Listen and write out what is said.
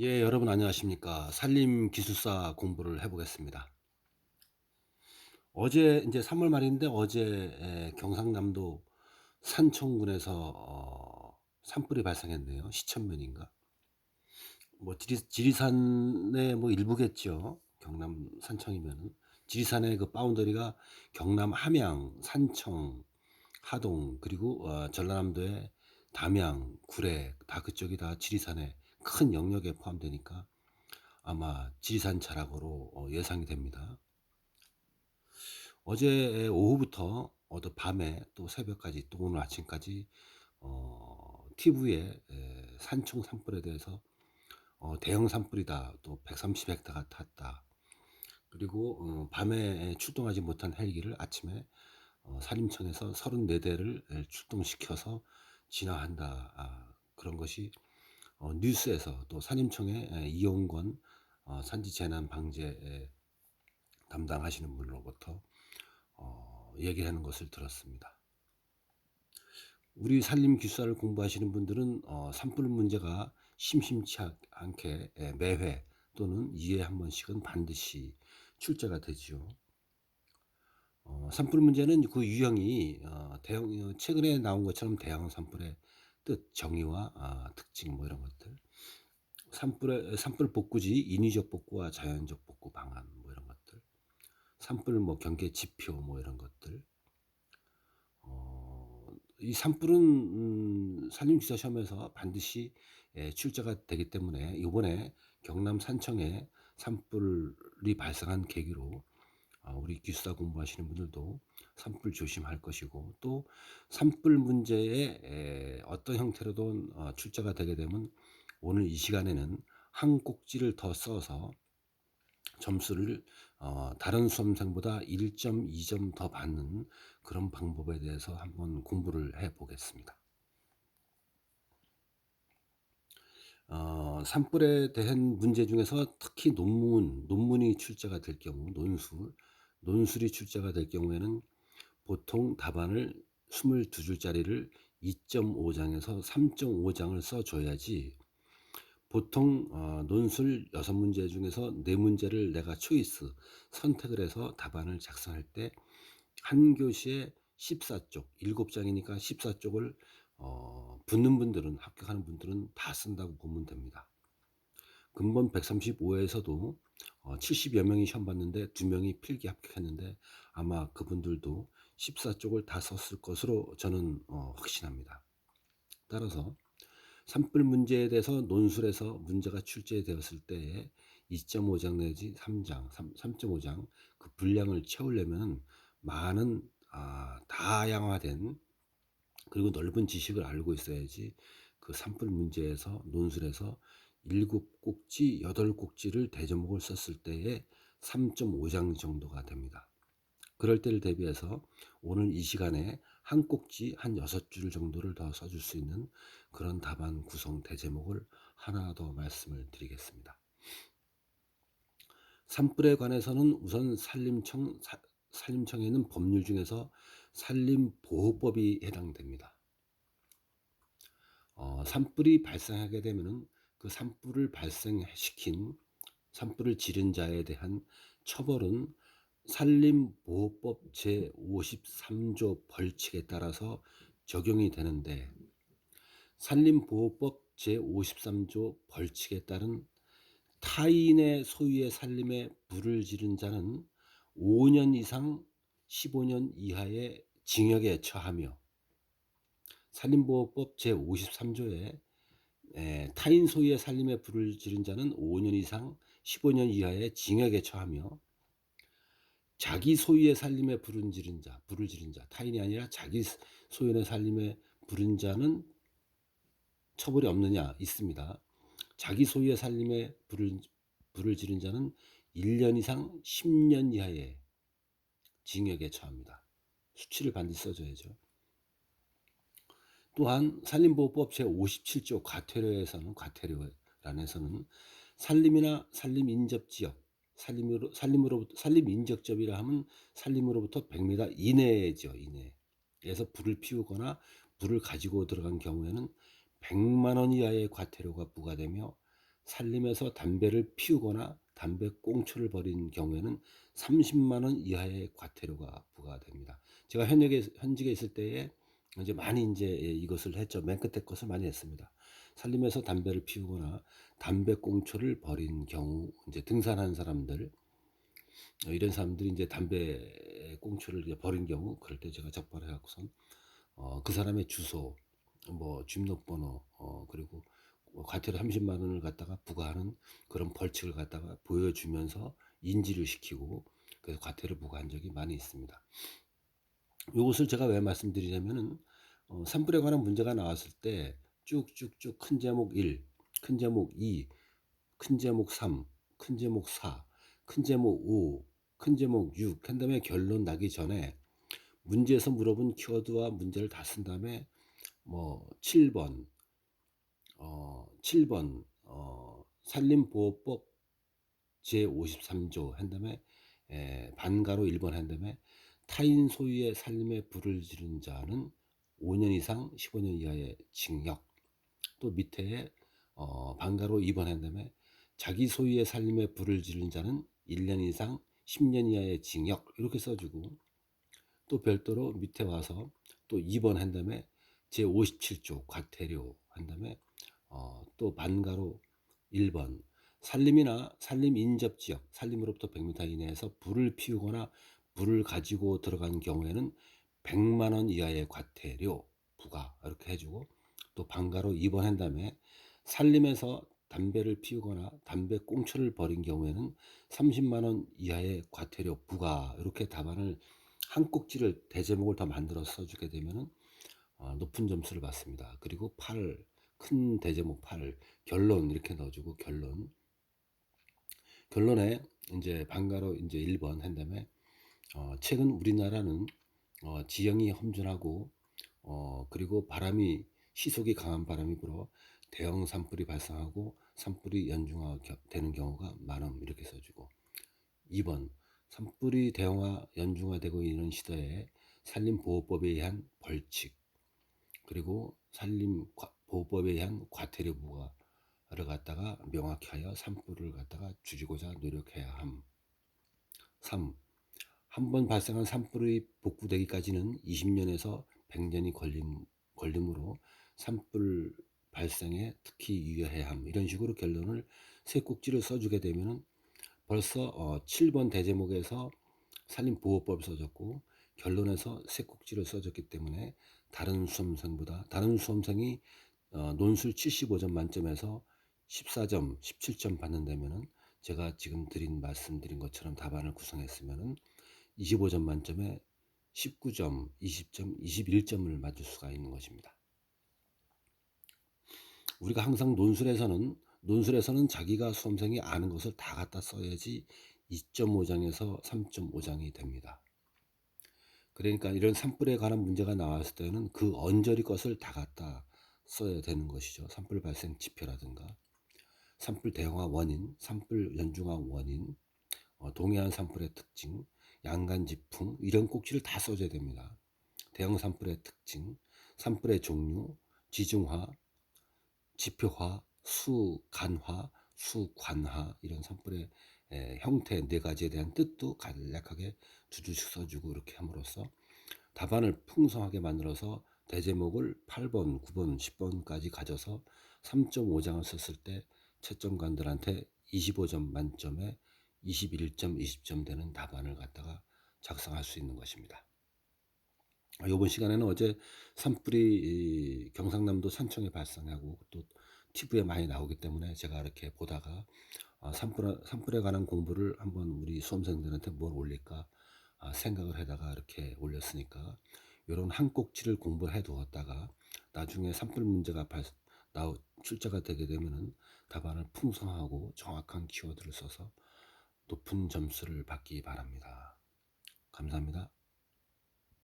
예, 여러분 안녕하십니까. 산림 기술사 공부를 해보겠습니다. 어제 이제 3월 말인데 어제 에, 경상남도 산청군에서 어, 산불이 발생했네요. 시천면인가. 뭐 지리, 지리산의 뭐 일부겠죠. 경남 산청이면은 지리산의 그 바운더리가 경남 함양, 산청, 하동 그리고 어, 전라남도의 담양, 구례 다 그쪽이 다 지리산의 큰 영역에 포함되니까 아마 지리산 자락으로 어, 예상이 됩니다. 어제 오후부터 어제 밤에 또 새벽까지 또 오늘 아침까지 어, TV에 에, 산청 산불에 대해서 어, 대형 산불이다 또 130헥타가 탔다 그리고 어, 밤에 출동하지 못한 헬기를 아침에 어, 산림청에서 34대를 출동시켜서 진화한다 아, 그런 것이 어, 뉴스에서 또 산림청의 에, 이용권 어, 산지 재난 방제 에, 담당하시는 분으로부터 어, 얘기하는 것을 들었습니다. 우리 산림 기술사를 공부하시는 분들은 어, 산불 문제가 심심치 않게 에, 매회 또는 2회 한 번씩은 반드시 출제가 되지요. 어, 산불 문제는 그 유형이 어, 대형, 어, 최근에 나온 것처럼 대형 산불의 뜻, 정의와 아, 특징 뭐 이런 것들. 산불의 산불 복구지 인위적 복구와 자연적 복구 방안 뭐 이런 것들. 산불 뭐 경계 지표 뭐 이런 것들. 어, 이 산불은 음, 산림지사 시험에서 반드시 예, 출제가 되기 때문에 이번에 경남 산청에 산불이 발생한 계기로 아, 우리 기술사 공부하시는 분들도 산불 조심할 것이고 또 산불 문제에 어떤 형태로든 어, 출제가 되게 되면 오늘 이 시간에는 한 꼭지를 더 써서 점수를 어, 다른 수험생보다 1.2점 더 받는 그런 방법에 대해서 한번 공부를 해 보겠습니다. 어, 산불에 대한 문제 중에서 특히 논문, 논문이 출제가 될 경우, 논술, 논술이 출제가 될 경우에는 보통 답안을 22줄짜리를 2.5장에서 3.5장을 써줘야지 보통 어, 논술 6문제 중에서 4문제를 내가 초이스 선택을 해서 답안을 작성할 때 한 교시에 14쪽, 7장이니까 14쪽을 어, 붙는 분들은 합격하는 분들은 다 쓴다고 보면 됩니다. 근본 135에서도 어, 70여 명이 시험 봤는데 2명이 필기 합격했는데 아마 그분들도 14쪽을 다 썼을 것으로 저는 어, 확신합니다. 따라서 산불 문제에 대해서 논술에서 문제가 출제되었을 때에 2.5장 내지 3장, 3, 3.5장 그 분량을 채우려면 많은 아, 다양화된 그리고 넓은 지식을 알고 있어야지 그 산불 문제에서 논술에서 일곱 꼭지, 여덟 꼭지를 대조목을 썼을 때에 3.5장 정도가 됩니다. 그럴 때를 대비해서 오늘 이 시간에 한 꼭지 한 여섯 줄 정도를 더 써줄 수 있는 그런 답안 구성 대제목을 하나 더 말씀을 드리겠습니다. 산불에 관해서는 우선 산림청, 사, 산림청에 있는 법률 중에서 산림보호법이 해당됩니다. 어, 산불이 발생하게 되면은 그 산불을 발생시킨 산불을 지른 자에 대한 처벌은 산림보호법 제53조 벌칙에 따라서 적용이 되는데 산림보호법 제53조 벌칙에 따른 타인의 소유의 산림에 불을 지른 자는 5년 이상 15년 이하의 징역에 처하며 산림보호법 제53조에 타인 소유의 산림에 불을 지른 자는 5년 이상 15년 이하의 징역에 처하며 자기 소유의 살림에 불을 지른 자, 불을 지른 자, 타인이 아니라 자기 소유의 살림에 부른 자는 처벌이 없느냐 있습니다. 자기 소유의 살림에 불을, 불을 지른 자는 1년 이상 10년 이하의 징역에 처합니다. 수치를 반드시 써줘야죠. 또한 산림보호법 제57조 과태료에서는 과태료란에서는 산림이나 산림 인접 지역 산림으로 산림으로부터 산림 인적접이라 하면 산림으로부터 100m 이내죠 이내에서 불을 피우거나 불을 가지고 들어간 경우에는 100만 원 이하의 과태료가 부과되며 살림에서 담배를 피우거나 담배 꽁초를 벌인 경우에는 30만 원 이하의 과태료가 부과됩니다. 제가 현역에 현직에 있을 때에 이제 많이 이제 예, 이것을 했죠. 맨 끝에 것을 많이 했습니다. 살림에서 담배를 피우거나 담배 꽁초를 벌인 경우 이제 등산하는 사람들 어, 이런 사람들이 이제 담배 꽁초를 버린 경우 그럴 때 제가 적발해 갖고선 어, 그 사람의 주소 뭐 주민등록번호 어, 그리고 뭐 과태료 30만 원을 갖다가 부과하는 그런 벌칙을 갖다가 보여주면서 인지를 시키고 그래서 과태료 부과한 적이 많이 있습니다. 이것을 제가 왜 말씀드리냐면은 어, 산불에 관한 문제가 나왔을 때 쭉쭉쭉 큰 제목 1, 큰 제목 2, 큰 제목 3, 큰 제목 4, 큰 제목 5, 큰 제목 6, 한 다음에 결론 나기 전에 문제에서 물어본 키워드와 문제를 다 쓴 다음에 뭐 7번, 어, 7번, 어, 산림보호법 제53조 한 다음에 에, 반가로 1번 한 다음에 타인 소유의 살림에 불을 지른 자는 5년 이상 15년 이하의 징역 또 밑에 어, 반가로 2번 한 다음에 자기 소유의 살림에 불을 지른 자는 1년 이상 10년 이하의 징역 이렇게 써주고 또 별도로 밑에 와서 또 2번 한 다음에 제57조 과태료 한 다음에 어, 또 반가로 1번. 산림이나 산림 인접 지역 산림으로부터 100m 이내에서 불을 피우거나 불을 가지고 들어간 경우에는 100만 원 이하의 과태료 부과 이렇게 해주고 또 반가로 2번 한 다음에 산림에서 담배를 피우거나 담배 꽁초를 벌인 경우에는 30만 원 이하의 과태료 부과 이렇게 답안을 한 꼭지를 대제목을 더 만들어 써주게 되면은 어, 높은 점수를 받습니다. 그리고 8, 큰 대제목 8, 결론 이렇게 넣어주고 결론. 결론에 이제 반가로 이제 1번 한 다음에 어, 최근 우리나라는 어, 지형이 험준하고 어, 그리고 바람이 시속이 강한 바람이 불어 대형 산불이 발생하고 산불이 연중화되는 경우가 많음 이렇게 써주고 2번 산불이 대형화 연중화되고 있는 시대에 산림보호법에 의한 벌칙 그리고 산림보호법에 의한 과태료 부과를 갖다가 명확히 하여 산불을 갖다가 줄이고자 노력해야 함. 3. 한 번 발생한 산불이 복구되기까지는 20년에서 100년이 걸림, 걸림으로 산불 발생에 특히 유의해야 함. 이런 식으로 결론을 세 꼭지를 써주게 되면은 벌써 어, 7번 대제목에서 산림보호법을 써줬고 결론에서 세 꼭지를 써줬기 때문에 다른 수험생보다 다른 수험생이 어, 논술 75점 만점에서 14점, 17점 받는다면은 제가 지금 드린 말씀드린 것처럼 답안을 구성했으면은 25점 만점에 19점, 20점, 21점을 맞을 수가 있는 것입니다. 우리가 항상 논술에서는 논술에서는 자기가 수험생이 아는 것을 다 갖다 써야지 2.5장에서 3.5장이 됩니다. 그러니까 이런 산불에 관한 문제가 나왔을 때는 그 언저리 것을 다 갖다 써야 되는 것이죠. 산불 발생 지표라든가 산불 대형화 원인, 산불 연중화 원인, 어, 동해안 산불의 특징, 양간 지풍 이런 꼭지를 다 써줘야 됩니다. 대형 산불의 특징, 산불의 종류, 지중화, 지표화, 수간화, 수관화 이런 산불의 에, 형태 네 가지에 대한 뜻도 간략하게 두 줄씩 써주고 이렇게 함으로써 답안을 풍성하게 만들어서 대제목을 8번, 9번, 10번까지 가져서 3.5장을 썼을 때 채점관들한테 25점 만점에 21점, 20점 되는 답안을 갖다가 작성할 수 있는 것입니다. 이번 시간에는 어제 산불이 경상남도 산청에 발생하고 또 TV에 많이 나오기 때문에 제가 이렇게 보다가 아, 산불, 산불에 관한 공부를 한번 우리 수험생들한테 뭘 올릴까 아, 생각을 하다가 이렇게 올렸으니까 이런 한 꼭지를 공부해 두었다가 나중에 산불 문제가 발, 나, 출제가 되게 되면은 답안을 풍성하고 정확한 키워드를 써서 높은 점수를 받기 바랍니다. 감사합니다.